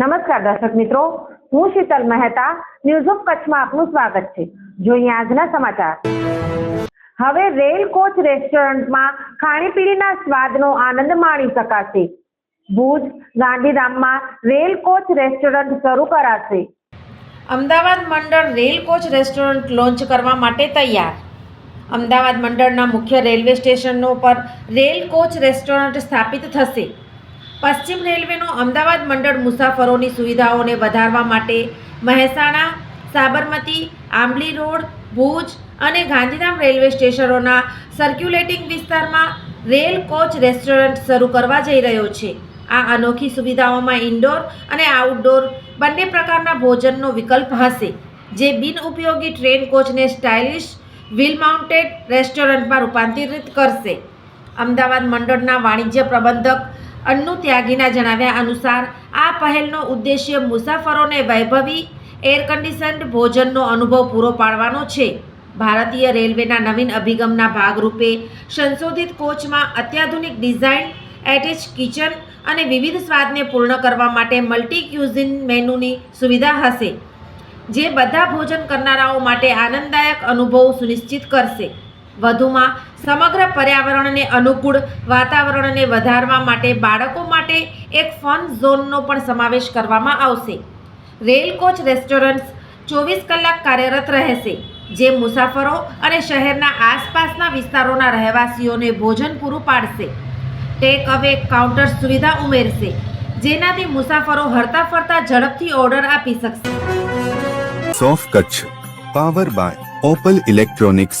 નમસ્કાર દર્શક મિત્રો, હું શીતલ મહેતા ન્યૂઝ ઓફ કચ્છમાં આપનું સ્વાગત છે. જોઈએ આજના સમાચાર. હવે રેલ કોચ રેસ્ટોરન્ટમાં ખાણીપીણીના સ્વાદનો આનંદ માણી શકાશે. ભુજ, ગાંધીધામમાં રેલ કોચ રેસ્ટોરન્ટ શરૂ કરાશે. અમદાવાદ મંડળ રેલ કોચ રેસ્ટોરન્ટ લોન્ચ કરવા માટે તૈયાર. અમદાવાદ મંડળના મુખ્ય રેલવે સ્ટેશનો પર રેલ કોચ રેસ્ટોરન્ટ સ્થાપિત થશે. પશ્ચિમ રેલવેનો અમદાવાદ મંડળ મુસાફરોની સુવિધાઓને વધારવા માટે મહેસાણા, સાબરમતી, આંબલી રોડ, ભુજ અને ગાંધીધામ રેલવે સ્ટેશનોના સર્ક્યુલેટિંગ વિસ્તારમાં રેલ કોચ રેસ્ટોરન્ટ શરૂ કરવા જઈ રહ્યો છે. આ અનોખી સુવિધાઓમાં ઇન્ડોર અને આઉટડોર બંને પ્રકારના ભોજનનો વિકલ્પ હશે, જે બિનઉપયોગી ટ્રેન કોચને સ્ટાઇલિશ વ્હીલ માઉન્ટેડ રેસ્ટોરન્ટમાં રૂપાંતરિત કરશે. અમદાવાદ મંડળના વાણિજ્ય પ્રબંધક અન્નુ ત્યાગીના જણાવ્યા અનુસાર, આ પહેલનો ઉદ્દેશ્ય મુસાફરોને વૈભવી એર કન્ડિશન્ડ ભોજનનો અનુભવ પૂરો પાડવાનો છે. ભારતીય રેલવેના નવીન અભિગમના ભાગરૂપે સંશોધિત કોચમાં અત્યાધુનિક ડિઝાઇન એટેચ કિચન અને વિવિધ સ્વાદને પૂર્ણ કરવા માટે મલ્ટી ક્યુઝિન મેનુની સુવિધા હશે, જે બધા ભોજન કરનારાઓ માટે આનંદદાયક અનુભવ સુનિશ્ચિત કરશે. વધુમાં સમગ્ર પર્યાવરણને અનુકૂળ વાતાવરણને વધારવા માટે બાળકો માટે એક ફન ઝોનનો પણ સમાવેશ કરવામાં આવશે. રેલ કોચ રેસ્ટોરન્ટ્સ ચોવીસ કલાક કાર્યરત રહેશે, જે મુસાફરો અને શહેરના આસપાસના વિસ્તારોના રહેવાસીઓને ભોજન પૂરું પાડશે. ટેક અવે કાઉન્ટર સુવિધા ઉમેરશે, જેનાથી મુસાફરો હરતા ફરતા ઝડપથી ઓર્ડર આપી શકશે. સોફ Kutch, power by Opal electronics